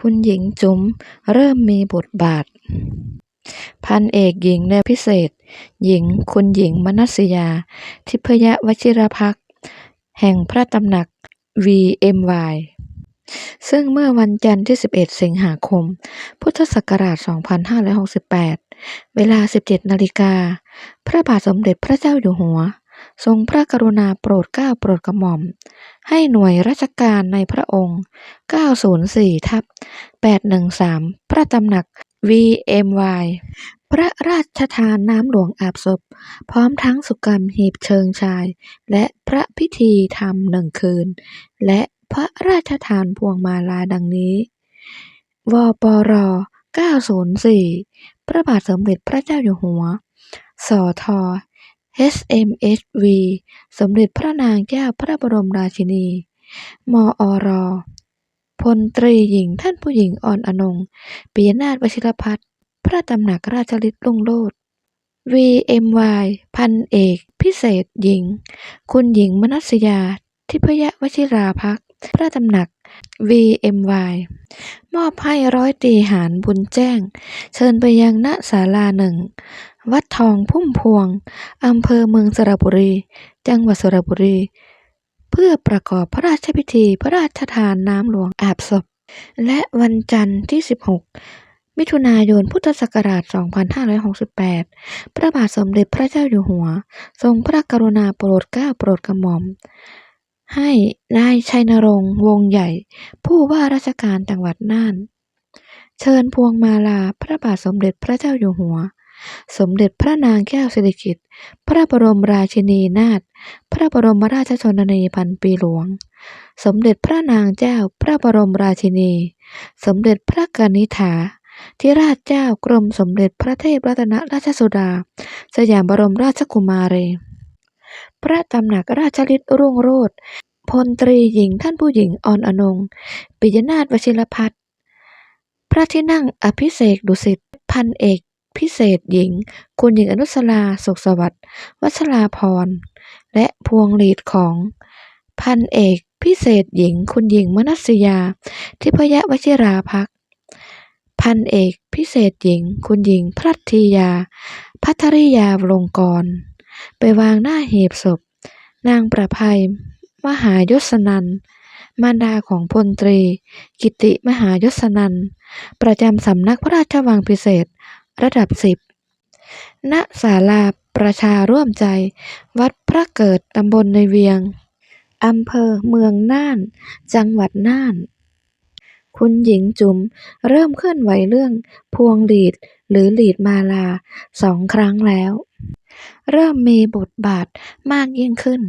คุณหญิงจุ๋มเริ่มมีบทบาท พันเอกหญิงแนวพิเศษ หญิงคุณหญิงมนัสยา ทิพยวชิรภักแห่งพระตำหนัก VMY ซึ่งเมื่อวันจันทร์ที่ 11 สิงหาคม พุทธศักราช 2568 เวลา 17 นาฬิกา พระบาทสมเด็จพระเจ้าอยู่หัว ทรงพระกรุณาโปรดเกล้าโปรดกระหม่อม ให้หน่วยราชการในพระองค์ 904 ทับ 813 พระตำหนัก VMY พระราชทานน้ำหลวงอาบศพ พร้อมทั้งสุกรรมหีบเชิงชาย และพระพิธีธรรมหนึ่งคืน และพระราชทานพวงมาลาดังนี้ วปร 904 พระบาทสมเด็จพระเจ้าอยู่หัว สท SMSV สมเด็จพระนางเจ้าพระบรมราชินี มอร พลตรีหญิงท่านผู้หญิงอ่อนอนงปิยนาถวชิรพัฒน์พระตำหนักราชฤทธิ์รุ่งโรจน์ VMY พันเอก พิเศษหญิง คุณหญิงมนัสยา ทิพยวชิราภักพระตำหนัก VMY มอบให้ร้อยตีหารบุญแจ้ง เชิญไปยังณศาลาหนึ่ง วัดทองพุ่มพวง อำเภอเมืองสระบุรี จังหวัดสระบุรี เพื่อประกอบพระราชพิธีพระราชทานน้ำหลวงอาบศพ และวันจันทร์ที่ 16 มิถุนายนพุทธศักราช 2568 พระบาทสมเด็จพระเจ้าอยู่หัว ทรงพระกรุณาโปรดเกล้าโปรดกระหม่อม ให้นายชัยนรงค์วงใหญ่ ผู้ว่าราชการจังหวัดน่าน เชิญพวงมาลาพระบาทสมเด็จพระเจ้าอยู่หัว สมเด็จพระนางแก้วสิริกิติ์ พระบรมราชินีนาถ พระบรมราชชนนีพันปีหลวง สมเด็จพระนางเจ้าพระบรมราชินี สมเด็จพระกนิษฐาธิราชเจ้ากรมสมเด็จพระเทพรัตนราชสุดา สยามบรมราชกุมารี พระตำหนักราชฤทธิ์รุ่งโรจน์พลตรีหญิงท่านผู้หญิงอ่อนอนง ปิยนาถวชิรพัฒน์พระที่นั่งอภิเษกดุสิตพันเอก พิเศษหญิง คุณหญิงอนุสรา สุขสวัสดิ์ วัชราพรและพวงหลีดของ พันเอกพิเศษหญิง คุณหญิงมนัสยา ทิพยวชิราภักพันเอกพิเศษหญิง คุณหญิงพรัตทียา พัทริยาวลงกร ไปวางหน้าหีบศพ นางประภัย มหายศนัน มารดาของพลตรี กิติมหายศนัน ประจำสำนักพระราชวังพิเศษ ระดับสิบณศาลาประชาร่วมใจ วัดพระเกิดตำบลในเวียง อำเภอเมืองน่าน จังหวัดน่าน คุณหญิงจุ๋มเริ่มเคลื่อนไหวเรื่องพวงหลีดหรือหลีดมาลาสองครั้งแล้ว เริ่มมีบทบาทมากยิ่งขึ้น